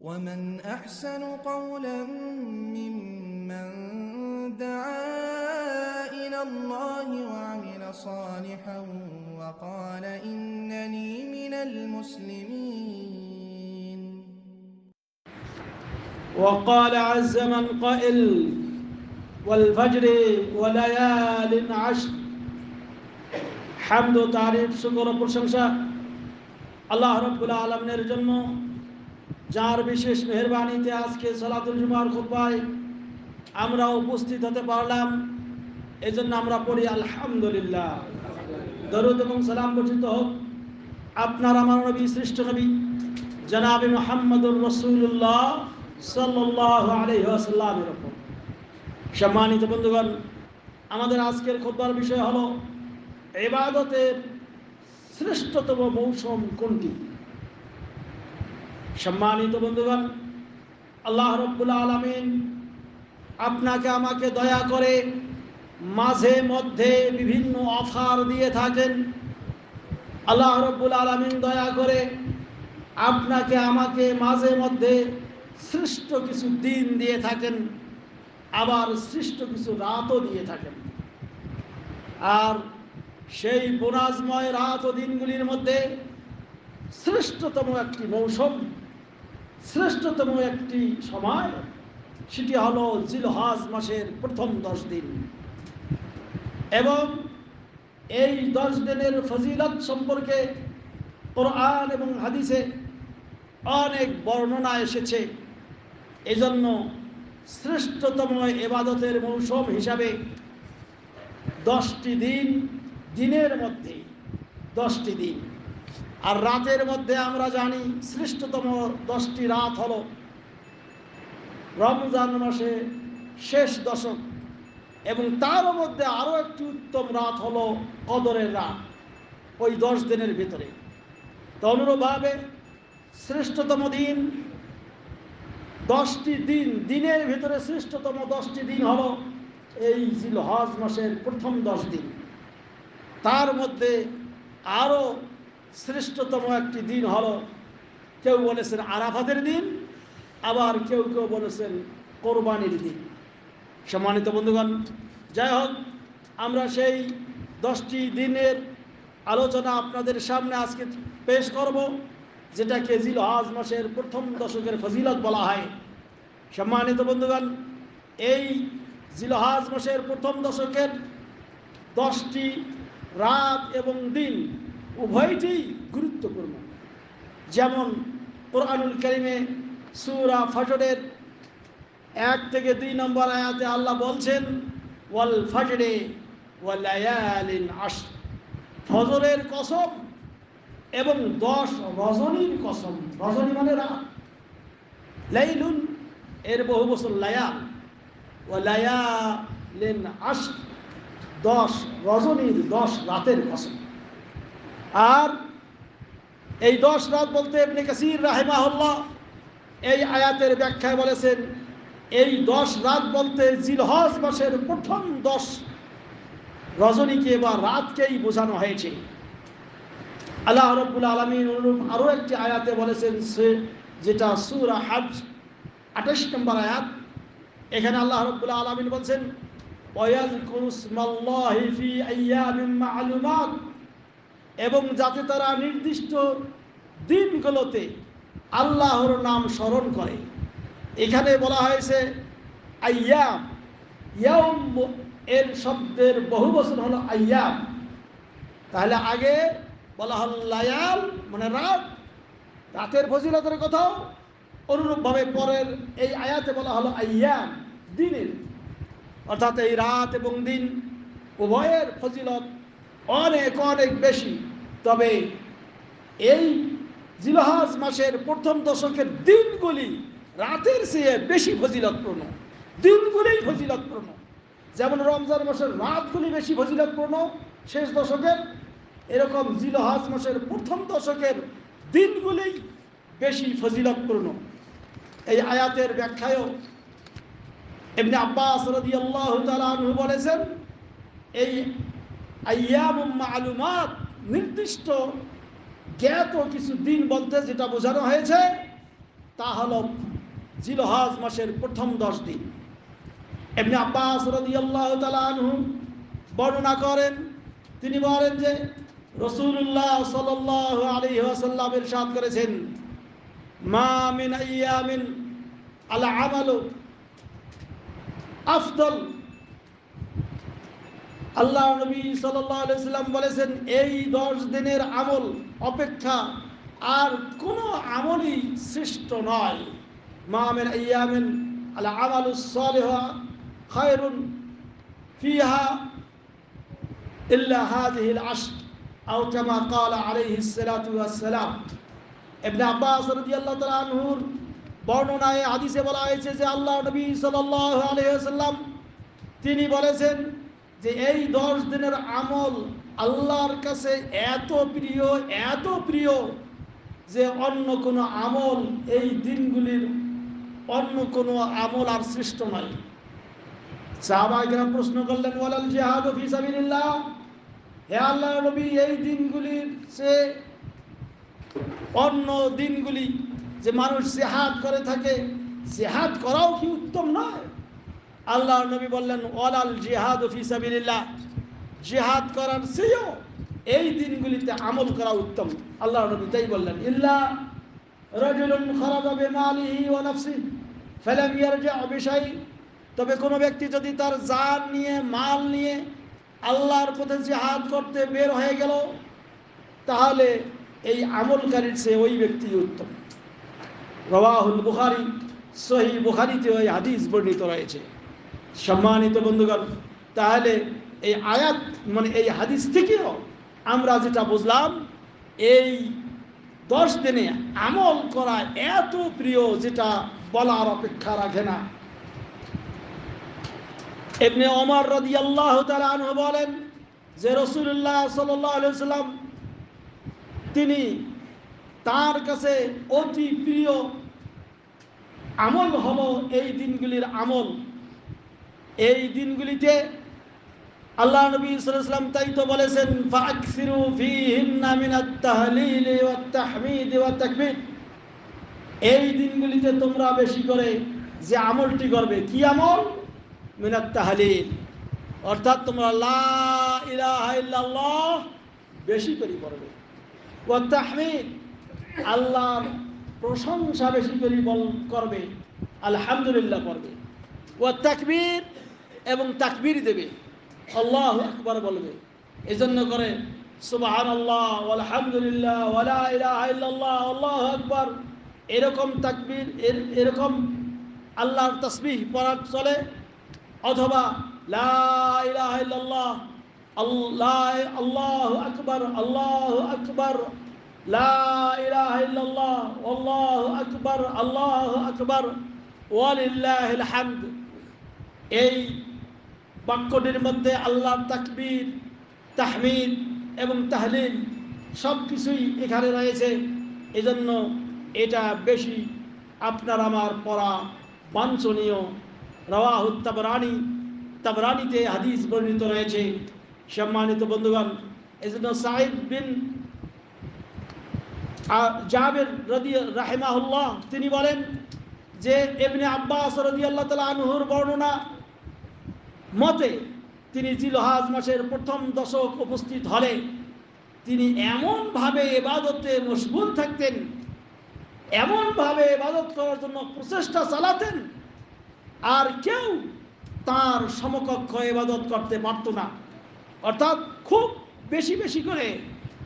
ومن أحسن قولا ممن دعا إلى الله وعمل صالحا وقال إنني من المسلمين وقال عز من قائل والفجر وليال عشر হামদ ও তারিফ শুকর ও প্রশংসা আল্লাহ রব্বুল আলমের জন্য যার বিশেষ মেহরবানিতে আজকে সালাতুল জুমার খুতবায় আমরা উপস্থিত হতে পারলাম। এজন্য আমরা পড়ি, আলহামদুলিল্লাহ। দরুদ এবং সালাম বর্ষিত হোক। আপনার আমার নবী, শ্রেষ্ঠ নবী, জনাবি মোহাম্মদুর রসুল্লাহ সাল্লাহ ওপর। সম্মানিত বন্ধুগণ, আমাদের আজকের খোদবার বিষয় হলো এবাদতের শ্রেষ্ঠতম মৌসুম কোনটি? সম্মানিত বন্ধুগণ, আল্লাহ রব্বুল আলমিন আপনাকে আমাকে দয়া করে মাঝে মধ্যে বিভিন্ন অফার দিয়ে থাকেন। আল্লাহ রব্বুল আলমিন দয়া করে আপনাকে আমাকে মাঝে মধ্যে সৃষ্ট কিছু দিন দিয়ে থাকেন, আবার সৃষ্ট কিছু রাতও দিয়ে থাকেন। আর সেই বোনাজময় রাত ও দিনগুলির মধ্যে শ্রেষ্ঠতম একটি মৌসুম শ্রেষ্ঠতম একটি সময়, সেটি হলো জিলহাজ মাসের প্রথম দশ দিন। এবং এই দশ দিনের ফজিলত সম্পর্কে কোরআন এবং হাদিসে অনেক বর্ণনা এসেছে। এজন্য শ্রেষ্ঠতম এবাদতের মৌসুম হিসাবে দশটি দিন দিনের মধ্যে দশটি দিন। আর রাতের মধ্যে আমরা জানি শ্রেষ্ঠতম দশটি রাত হল রমজান মাসে শেষ দশক এবং তার মধ্যে আরও একটি উত্তম রাত হলো কদরের রাত, ওই দশ দিনের ভিতরে। তো শ্রেষ্ঠতম দিন, দশটি দিন, দিনের ভিতরে শ্রেষ্ঠতম দশটি দিন হলো এই জিল হজ মাসের প্রথম দশ দিন। তার মধ্যে আরও শ্রেষ্ঠতম একটি দিন হলো কেউ বলেছেন আরাফাতের দিন, আবার কেউ কেউ বলেছেন কোরবানির দিন। সম্মানিত বন্ধুগণ, যাই হোক, আমরা সেই দশটি দিনের আলোচনা আপনাদের সামনে আজকে পেশ করব, যেটাকে জিল হাজ মাসের প্রথম দশকের ফজিলত বলা হয়। সম্মানিত বন্ধুগণ, এই জিলহাজ মাসের প্রথম দশকের দশটি রাত এবং দিন উভয়টি গুরুত্বপূর্ণ। যেমন কোরআনুল করিমে সুরা ফজরের এক থেকে দুই নম্বর আয়াতে আল্লাহ বলছেন, ওয়াল ফজরে ওয়ালায়ালিন আশ ফজরের কসম এবং দশ রজনীর কসম, রজনী মানে লাইলুন, এর বহু বছর লায়াল। ও লায়ালিন আশ দশ রজনীর দশ রাতের কসম। আর এই দশ রাত বলতে এমনি কাসির রাহেমাহল্লা এই আয়াতের ব্যাখ্যায় বলেছেন, এই দশ রাত বলতে জিলহজ মাসের প্রথম দশ রজনীকে বা রাতকেই বোঝানো হয়েছে। আল্লাহ রব্বুল আলমিন অনুরূপ আরও একটি আয়াতে বলেছেন সে যেটা সুরা হাজ আঠাশ নম্বর আয়াত। এখানে আল্লাহ রব্বুল আলমিন বলছেন এবং যাতে তারা নির্দিষ্ট দিনগুলোতে আল্লাহর নাম স্মরণ করে। এখানে বলা হয়েছে, আয়াম ইয়াম এর শব্দের বহু বছর হলো আয়াম। তাহলে আগে বলা হল লায়াল মানে রাত। রাতের ফজিলতের কথাও অনুরূপভাবে পরের এই আয়াতে বলা হলো আয়াম, দিনের। অর্থাৎ এই রাত এবং দিন উভয়ের ফজিলত অনেক অনেক বেশি। তবে এই জিলহাজ মাসের প্রথম দশকের দিনগুলি রাতের চেয়ে বেশি ফজিলতপূর্ণ। দিনগুলিই ফজিলতপূর্ণ। যেমন রমজান মাসের রাতগুলি বেশি ফজিলতপূর্ণ, শেষ দশকের এরকম জিলহাজ মাসের প্রথম দশকের দিনগুলি বেশি ফজিলতপূর্ণ। এই আয়াতের ব্যাখ্যায়ও এমনি আব্বাস রদি আল্লাহ বলেছেন, এই আয়াম মালুমাত, নির্দিষ্ট জ্ঞাত কিছু দিন বলতে যেটা বোঝানো হয়েছে, তা হল জিলহাজ মাসের প্রথম দশ দিন। এমনি আব্বাস রাদিয়াল্লাহু আনহু বর্ণনা করেন, তিনি বলেন যে রসুল্লাহ সাল্লাল্লাহু আলাইহি ওয়াসাল্লাম ইরশাদ করেছেন, মা মিন আইয়ামিন আল আমালু আফদল আল্লাহ নবী আলাইহি সাল্লাম বলেছেন, এই দশ দিনের আমল অপেক্ষা আর কোনো আমলই শ্রেষ্ঠ নয়। মা মিন আইয়ামিন আল আমালু সালিহা খায়রুন ফিহা ইল্লা হাযিহিল আশর আও কামা ক্বালা আলাইহিস সালাতু ওয়াস সালাম ইবনে আব্বাস রাদিয়াল্লাহু তাআলা আনহুর বর্ণনায়, হাদিসে বলা হয়েছে যে আল্লাহ নবী সাল্লাল্লাহু আলাইহি ওয়াসাল্লাম তিনি বলেছেন যে এই দশ দিনের আমল আল্লাহর কাছে এত প্রিয় এত প্রিয় যে অন্য কোনো আমল এই দিনগুলির অন্য কোনো আমল আর সৃষ্ট নয় সাহাবাহিকরা প্রশ্ন করলেন, ওয়ালাল জিহাদ ফি সাবিলিল্লাহ? হে আল্লাহ নবী, এই দিনগুলির সে অন্য দিনগুলি যে মানুষ জেহাদ করে থাকে, জেহাদ করাও কি উত্তম নয়? আল্লাহ নবী বললেন, ওয়ালাল জিহাদ ফি সাবিলিল্লাহ। জিহাদ করার সেও এই দিনগুলিতে আমল করা উত্তম। আল্লাহ নবী তাই বললেন, ইল্লা রাজুলুন খারাজা বিমালিহি ওয়া নাফসিহি ফালাম ইয়ারজা তবে কোনো ব্যক্তি যদি তার জান নিয়ে, মাল নিয়ে আল্লাহর পথে জিহাদ করতে বের হয়ে গেল, তাহলে এই আমলকারীর সে ওই ব্যক্তি উত্তম। রওয়াহুল বুখারী সহি বুখারীতে ওই হাদিস বর্ণিত রয়েছে। সম্মানিত বন্ধুগণ, তাহলে এই আয়াত মানে এই হাদিস থেকেও আমরা যেটা বুঝলাম, এই দশ দিনে আমল করা এত প্রিয় যেটা বলার অপেক্ষা রাখে না। এমনি অমর রদি আল্লাহ বলেন যে রসুল্লাহ সাল্লাম তিনি তার কাছে অতি প্রিয় আমল হলো এই দিনগুলির আমল। এই দিনগুলিতে আল্লাহ নবী সাল্লাম তাই তো বলেছেন এই দিনগুলিতে তোমরা বেশি করে যে আমলটি করবে, কি আমল? মিনাত তাহলিল। অর্থাৎ তোমরা লা বেশি করে করবে তাহমিদ, আল্লাহর প্রশংসা বেশি করে করবে, আলহামদুলিল্লাহ করবে ওয়াত তাকবীর এবং তাকবীর দেবে। আল্লাহ আকবার বলবে। এই জন্য করে সুবাহান আল্লাহ আলহামদুলিল্লাহ ইল্লাল্লাহ, আল্লাহ আকবার। এরকম তাকবীর, এর- এরকম আল্লাহর তসবিহ পড়ার চলে। অথবা লা ইলাহা ইল্লাল্লাহ, আল্লাহ আল্লাহ আকবার আল্লাহ আকবার। লা ইলাহা ইল্লাল্লাহ, আল্লাহ আকবার আল্লাহ আকবার। ওয়ালিল্লাহিল হামদ। এই বাক্যটির মধ্যে আল্লাহ তাকবীর, তাহমিদ এবং তাহলিল সব কিছুই এখানে রয়েছে। এজন্য এটা বেশি আপনার আমার পড়া বাঞ্ছনীয়। রওয়াহুত তাবরানি, তাবরানিতে হাদিস বর্ণিত রয়েছে। সম্মানিত বন্ধুগণ, এজন্য সাহিদ বিন জাবের রদি, রাহেমাহুল্লাহ তিনি বলেন যে এমনি আব্বাস রদি আল্লাহ তালা আনহুর বর্ণনা মতে তিনি জিলহাজ মাসের প্রথম দশক উপস্থিত হলে তিনি এমনভাবে এবাদতে মশগুল থাকতেন, এমনভাবে এবাদত করার জন্য প্রচেষ্টা চালাতেন, আর কেউ তার সমকক্ষ এবাদত করতে পারত না। অর্থাৎ খুব বেশি বেশি করে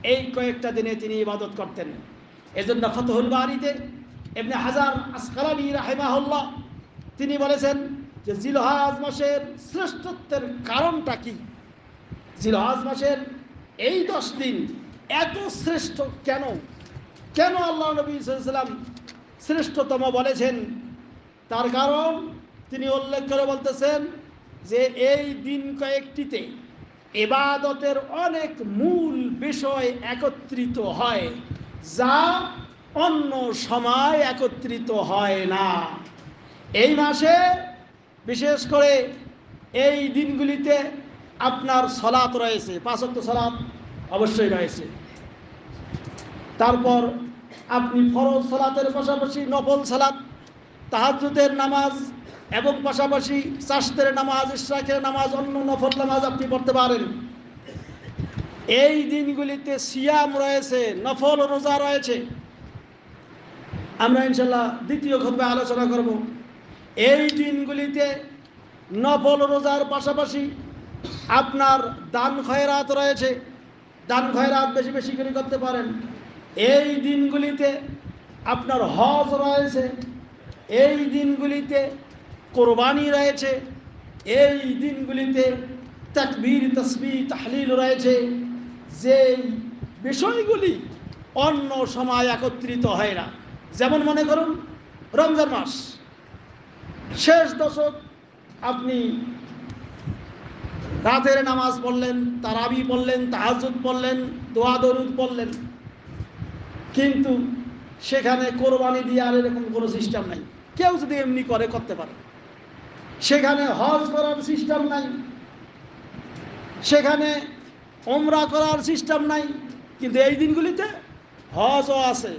এই কয়েকটা দিনে তিনি ইবাদত করতেন। এজন্য ফতহুল বাড়িতে এমনি হাজার আসকালানি রাহেমাহুল্লাহ তিনি বলেছেন যে জিলহাজ মাসের শ্রেষ্ঠত্বের কারণটা কি? জিলহাজ মাসের এই দশ দিন এত শ্রেষ্ঠ কেন? কেন আল্লাহ নবী সাল্লাম শ্রেষ্ঠতম বলেছেন? তার কারণ তিনি উল্লেখ করে বলতেছেন যে এই দিন কয়েকটিতে এবাদতের অনেক মূল বিষয় একত্রিত হয়, যা অন্য সময় একত্রিত হয় না। এই মাসে বিশেষ করে এই দিনগুলিতে আপনার সলাৎ রয়েছে পাঁচক্ত সলাৎ অবশ্যই রয়েছে। তারপর আপনি ফরজ সালাতের পাশাপাশি নফল সালাত তাহাজুদের নামাজ এবং পাশাপাশি চাষতের নামাজ, ইশরাকের নামাজ, অন্য নফল নামাজ আপনি পড়তে পারেন। এই দিনগুলিতে সিয়াম রয়েছে, নফল রোজা রয়েছে। আমরা ইনশাল্লাহ দ্বিতীয় খতবে আলোচনা করব। এই দিনগুলিতে নফল রোজার পাশাপাশি আপনার দান খয়রাত রয়েছে। দান খয়রাত বেশি বেশি করে করতে পারেন। এই দিনগুলিতে আপনার হজ রয়েছে। এই দিনগুলিতে কোরবানি রয়েছে। এই দিনগুলিতে তাকবীর তসবি তাহলিল রয়েছে। যে বিষয়গুলি অন্য সময় একত্রিত হয় না। যেমন মনে করুন, রমজান মাস। শেষ দশক আপনি রাতের নামাজ পড়লেন, তারাবি পড়লেন তাহাজুদ পড়লেন, দোয়া দরুদ পড়লেন। কিন্তু সেখানে কোরবানি দিয়ে আর এরকম কোনো সিস্টেম নাই। কেউ যদি এমনি করে, করতে পারে। সেখানে হজ করার সিস্টেম নাই। সেখানে ওমরা করার সিস্টেম নাই। কিন্তু এই দিনগুলিতে হজও আছে,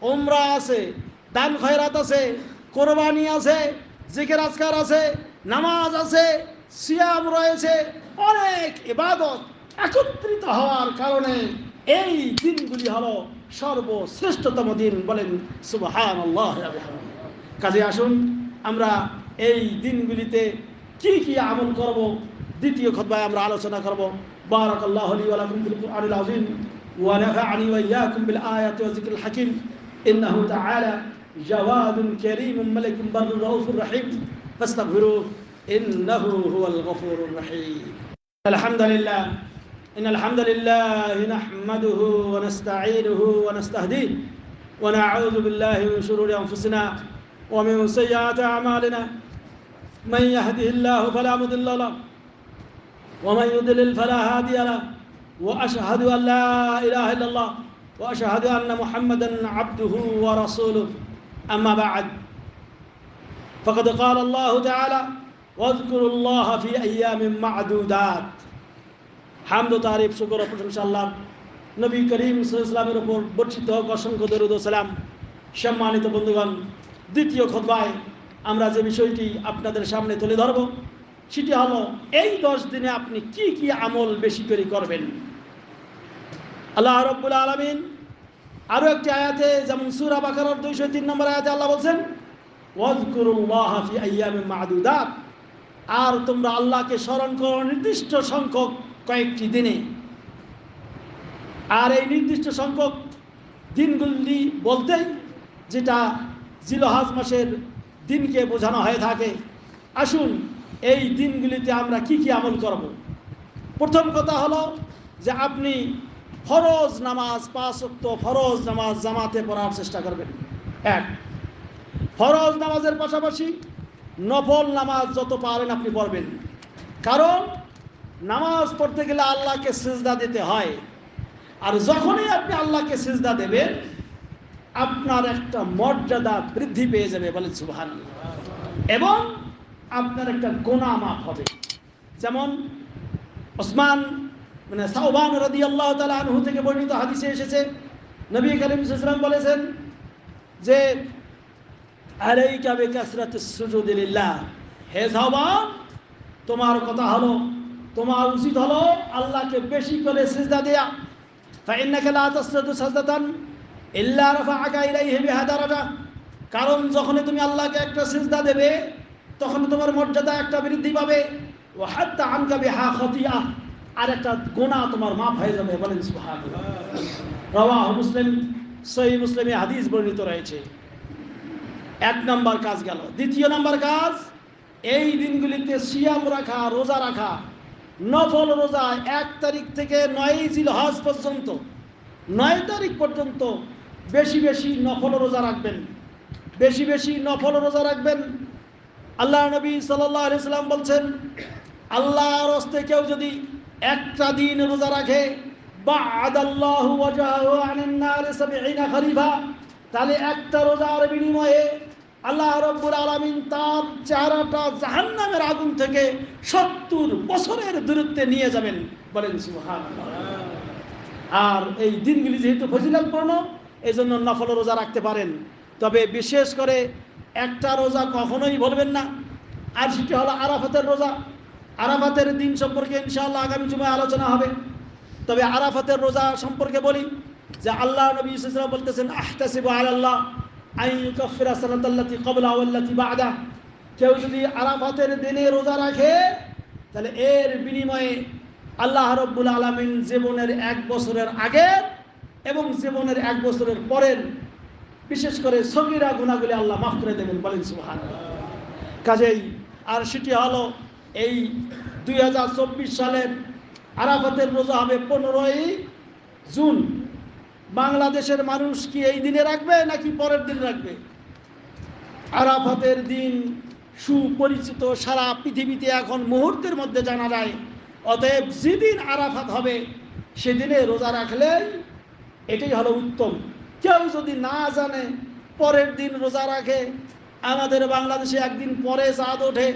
ওমরা আছে, দান খয়রাত আছে, কোরবানি আছে জিকের আজকার আছে নামাজ আছে সিয়াম রয়েছে অনেক ইবাদত একত্রিত হওয়ার কারণে এই দিনগুলি হলো সর্বশ্রেষ্ঠতম দিন বলেন সুবহান আল্লাহ কাজে আসুন আমরা এই দিনগুলিতে কি কি আমল করব দ্বিতীয় খতবায় আমরা আলোচনা করব بارك الله لي ولكم في القرآن العظيم ونفعني وإياكم بالآيات والذكر الحكيم إنه تعالى جواد كريم ملك بر رؤوف رحيم فاستغفروه إنه هو الغفور الرحيم. الحمد لله. إن الحمد لله نحمده ونستعينه ونستهديه ونعوذ بالله من شرور أنفسنا ومن سيئات أعمالنا. من يهده الله فلا مضل له ومن يضلل فلا هادي له. وأشهد أن لا إله إلا الله وأشهد أن محمدا عبده ورسوله. اما بعد فقد قال الله تعالى واذكروا الله في ايام معدودات হামদ তারিফ শুকর ও প্রশংসা আল্লাহ নবী করিম ইসলামের উপর বর্ষিত হোক অসংখ্য দরুদ ও সালাম সম্মানিত বন্ধুগণ দ্বিতীয় খতবায় আমরা যে বিষয়টি আপনাদের সামনে তুলে ধরব সেটি হলো এই দশ দিনে আপনি কি কি আমল বেশি করে করবেন আল্লাহ রব্বুল আলমিন আরও একটি আয়াতে, যেমন সুরা বাকার দুইশো তিন নম্বর আয়াতে আল্লাহ বলছেন আর তোমরা আল্লাহকে স্মরণ করো নির্দিষ্ট সংখ্যক কয়েকটি দিনে। আর এই নির্দিষ্ট সংখ্যক দিনগুলি বলতে যেটা জিলহাজ মাসের দিনকে বোঝানো হয়ে থাকে। আসুন, এই দিনগুলিতে আমরা কি কি আমল করব? প্রথম কথা হলো যে আপনি ফরজ নামাজ পাঁচক্ত ফরজ নামাজ জামাতে পড়ার চেষ্টা করবেন। এক, ফরজ নামাজের পাশাপাশি নফল নামাজ যত পারেন আপনি পড়বেন। কারণ নামাজ পড়তে গেলে আল্লাহকে সিজদা দিতে হয়। আর যখনই আপনি আল্লাহকে সিজদা দেবেন, আপনার একটা মর্যাদা বৃদ্ধি পেয়ে যাবে বলে সুবহান এবং আপনার একটা গোনা মাফ হবে। যেমন ওসমান মানে সাউবান রদি আল্লাহ তালা আনহু থেকে বর্ণিত হাদিসে এসেছে। নবী করিম ইসলাম বলেছেন যে আরেই কাবে কাসরাত সুজুদিল্লাহ হে সাউবান তোমার কথা হলো, তোমার উচিত হলো আল্লাহকে বেশি করে সিজদা দেয়া। ফাইন্নাকে লা তাসরাদু সাজদাতান ইল্লা রাফাআকা ইলাইহি বিহা দারাজা। কারণ যখনই তুমি আল্লাহকে একটা সিজদা দেবে তখন তোমার মর্যাদা একটা বৃদ্ধি পাবে। ও হাত্তা আনকা বিহা খতিয়া আর একটা গোনা তোমার মাফ হয়ে যাবে, বলেন রাওয়াহ মুসলিম সহি মুসলিমে হাদিস বর্ণিত রয়েছে। এক নম্বর কাজ গেল। দ্বিতীয় নম্বর কাজ, এই দিনগুলিতে সিয়াম রাখা, রোজা রাখা, নফল রোজা এক তারিখ থেকে নয় জিল হজ পর্যন্ত, নয় তারিখ পর্যন্ত বেশি বেশি নফল রোজা রাখবেন। বেশি বেশি নফল রোজা রাখবেন। আল্লাহ নবী সাল্লাহ আলিয়াল্লাম বলছেন, আল্লাহর হস্তে কেউ যদি একটা দিন রোজা রাখে। বা তাহলে একটা রোজার বিনিময়ে আল্লাহ রব্বুল আলমিন তার চেহারাটা জাহান্নামের আগুন থেকে সত্তর বছরের দূরত্বে নিয়ে যাবেন। বলেন সুহান আর এই দিনগুলি যেহেতু ফজিলাতপূর্ণ এই জন্য নফল রোজা রাখতে পারেন। তবে বিশেষ করে একটা রোজা কখনোই বলবেন না। আর সেটি হলো আরাফাতের রোজা। আরাফাতের দিন সম্পর্কে ইনশাআল্লাহ আগামী জুমায় আলোচনা হবে। তবে আরাফাতের রোজা সম্পর্কে বলি যে আল্লাহ নবী ইসলাম বলতেছেন, আহতাসিব আল্লাহ আইন কফিরা সালাতাল্লাতি কবলা ওয়াল্লাতি বাদা। কেউ যদি আরাফাতের দিনে রোজা রাখে, তাহলে এর বিনিময়ে আল্লাহ রব্বুল আলমিন জীবনের এক বছরের আগের এবং জীবনের এক বছরের পরের বিশেষ করে সগিরা গুণাগুলি আল্লাহ মাফ করে দেবেন বলেন সুহান কাজেই আর সেটি হলো এই দুই হাজার চব্বিশ সালের আরাফাতের রোজা হবে পনেরোই জুন। বাংলাদেশের মানুষ কি এই দিনে রাখবে নাকি পরের দিন রাখবে? আরাফাতের দিন সুপরিচিত সারা পৃথিবীতে এখন মুহূর্তের মধ্যে জানা যায়, অতএব যেদিন আরাফাত হবে, সেদিনে রোজা রাখলে এটাই হলো উত্তম। কেউ যদি না জানে পরের দিন রোজা রাখে, আমাদের বাংলাদেশে একদিন পরে চাঁদ ওঠে।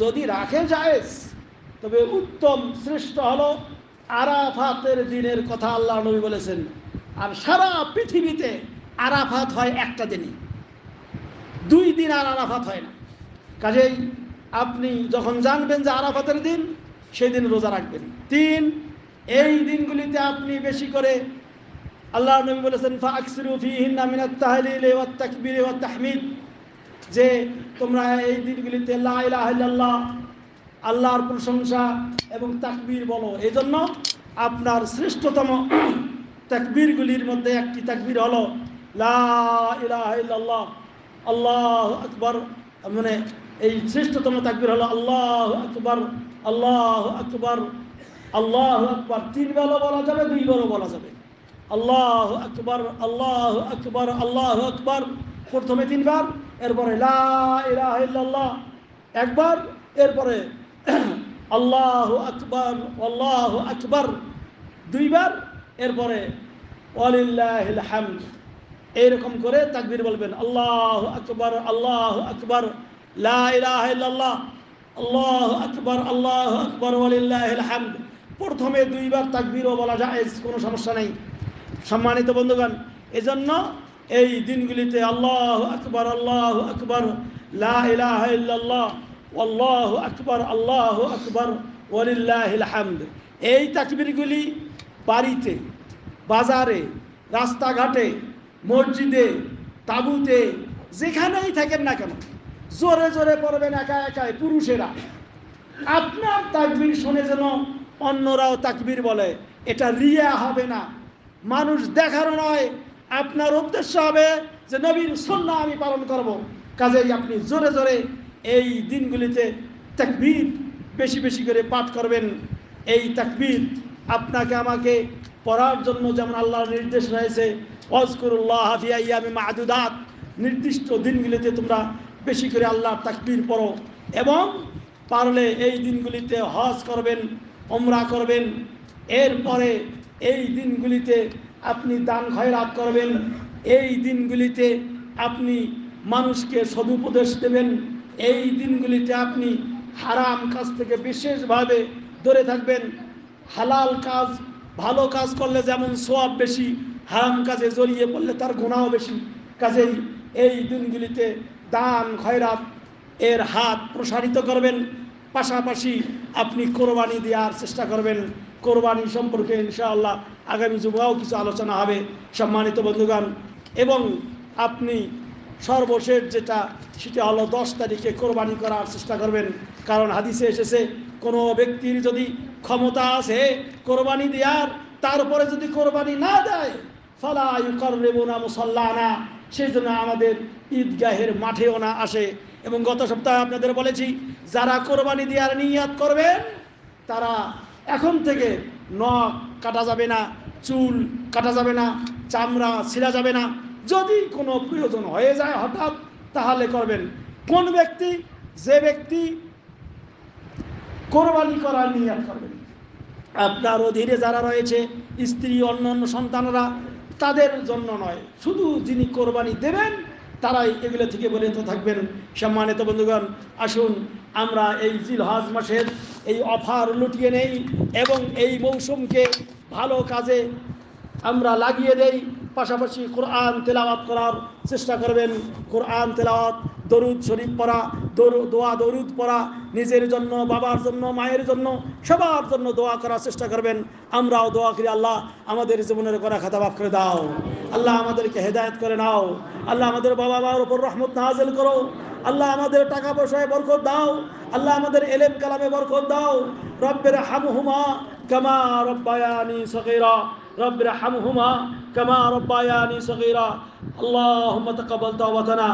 যদি রাখে জায়েজ, তবে উত্তম শ্রেষ্ঠ হলো আরাফাতের দিনের কথা আল্লাহ নবী বলেছেন, আর সারা পৃথিবীতে আরাফাত হয় একটা দিনই। দুই দিন আর আরাফাত হয় না। কাজেই আপনি যখন জানবেন যে আরাফাতের দিন সেই দিন রোজা রাখবেন। তিন, এই দিনগুলিতে আপনি বেশি করে আল্লাহ নবী বলেছেন ফাকসিরু ফিহিন্না মিনাত তাহলিল ওয়াত তাকবীর ওয়াত তাহমিদ। যে তোমরা এই দিনগুলিতে লা ইলাহা ইল্লাল্লাহ, আল্লাহর প্রশংসা এবং তাকবীর বলো। এই জন্য আপনার শ্রেষ্ঠতম তাকবীরগুলির মধ্যে একটি তাকবীর হলো, লা ইলাহা ইল্লাল্লাহ, আল্লাহ আকবর। মানে এই শ্রেষ্ঠতম তাকবীর হলো, আল্লাহ আকবর আল্লাহ আকবর আল্লাহ আকবর। তিনবারও বলা যাবে দুইবারও বলা যাবে। আল্লাহ আকবর আল্লাহ আকবর আল্লাহ আকবর। প্রথমে তিনবার এরপরে, লা ইলাহা ইল্লাল্লাহ। একবার, এরপরে, আল্লাহ আকবর আল্লাহ আকবর। দুইবার, এরপরে, ওয়ালিল্লাহিল হামদ। এইরকম করে তাকবীর বলবেন, আল্লাহ আকবর আল্লাহ আকবর। লা ইলাহা ইল্লাল্লাহ। আল্লাহ আকবর আল্লাহ আকবর, ওয়ালিল্লাহিল হামদ। প্রথমে দুইবার তাকবীরও বলা যায়, কোনো সমস্যা নেই। সম্মানিত বন্ধুগণ, এজন্য এই দিনগুলিতে আল্লাহ আকবর আল্লাহ আকবর, লা ইলাহা ইল্লাল্লাহ, আল্লাহ আকবর আল্লাহ আকবর, ওয়ালিল্লাহিল হামদ। এই তাকবীরগুলি বাড়িতে, বাজারে, রাস্তাঘাটে, মসজিদে, তাবুতে, যেখানেই থাকেন না কেন, জোরে জোরে পড়বেন একা একাই পুরুষেরা। আপনার তাকবির শুনে যেন অন্যরাও তাকবির বলে, এটা রিয়া হবে না। মানুষ দেখানো নয় আপনার উদ্দেশ্য হবে যে নবীর সন্না আমি পালন করব। কাজেই আপনি জোরে জোরে এই দিনগুলিতে তাকবীর বেশি বেশি করে পাঠ করবেন। এই তাকবীর আপনাকে আমাকে পড়ার জন্য যেমন আল্লাহর নির্দেশ রয়েছে অজকুরুল্লাহ হাফিয়াইয়ামি মাহাদুদাত নির্দিষ্ট দিনগুলিতে তোমরা বেশি করে আল্লাহর তাকবীর পড়ো এবং পারলে এই দিনগুলিতে হজ করবেন ওমরা করবেন। এরপরে এই দিনগুলিতে আপনি দান খয়রাত করবেন। এই দিনগুলিতে আপনি মানুষকে সদুপদেশ দেবেন। এই দিনগুলিতে আপনি হারাম কাজ থেকে বিশেষভাবে দূরে থাকবেন। হালাল কাজ, ভালো কাজ করলে যেমন সোয়াব বেশি, হারাম কাজে জড়িয়ে পড়লে তার গুণাও বেশি। কাজেই এই দিনগুলিতে দান খয়রাত এর হাত প্রসারিত করবেন। পাশাপাশি আপনি কোরবানি দেওয়ার চেষ্টা করবেন। কোরবানি সম্পর্কে ইনশাআল্লাহ আগামী যুগাও কিছু আলোচনা হবে, সম্মানিত বন্ধুগণ। এবং আপনি সর্বশেষ যেটা, সেটা হলো দশ তারিখে কোরবানি করার চেষ্টা করবেন। কারণ হাদিসে এসেছে, কোনো ব্যক্তির যদি ক্ষমতা আছে কোরবানি দেওয়ার, তারপরে যদি কোরবানি না দেয়, ফলা ইউকর্রেবনা মুসল্লানা, সেই জন্য আমাদের ঈদগাহের মাঠেও না আসে। এবং গত সপ্তাহে আপনাদের বলেছি, যারা কোরবানি দেওয়ার নিয়াত করবেন, তারা এখন থেকে নখ কাটা যাবে না, চুল কাটা যাবে না, চামড়া ছিঁড়া যাবে না। যদি কোনো প্রয়োজন হয়ে যায় হঠাৎ, তাহলে করবেন। কোন ব্যক্তি? যে ব্যক্তি কোরবানি করার নিয়াত করবেন। আপনার অধীনে যারা রয়েছে, স্ত্রী অন্য অন্য সন্তানরা, তাদের জন্য নয়। শুধু যিনি কোরবানি দেবেন তারাই এগুলো থেকে বলিত থাকবেন। সম্মানিত বন্ধুগণ, আসুন আমরা এই জিলহাজ মাসের এই অফার লুটিয়ে নেই এবং এই মৌসুমকে ভালো কাজে আমরা লাগিয়ে দেই। পাশাপাশি কোরআন তেলাওয়াত করার চেষ্টা করবেন। কোরআন তেলাওয়াত দরুদ শরীফ পড়া দোয়া দরুদ পড়া, নিজের জন্য, বাবার জন্য, মায়ের জন্য, সবার জন্য দোয়া করার চেষ্টা করবেন। আমরাও দোয়া করি, আল্লাহ আমাদের জীবনের করা খাতা মাফ করে দাও। আল্লাহ আমাদেরকে হেদায়েত করে নাও। আল্লাহ আমাদের বাবা মার উপর রহমত নাজিল করো। আল্লাহ আমাদের টাকা পয়সায় বরকত দাও। আল্লাহ আমাদের এলেম কালামে বরকত দাও। রব্বের হামহুমা কামা রব্বায়ানি সগীরা। রব্বের হামহুমা কামা রব্বায়ানি সগীরা। আল্লাহুম্মা তাকাব্বাল তাওবাতানা।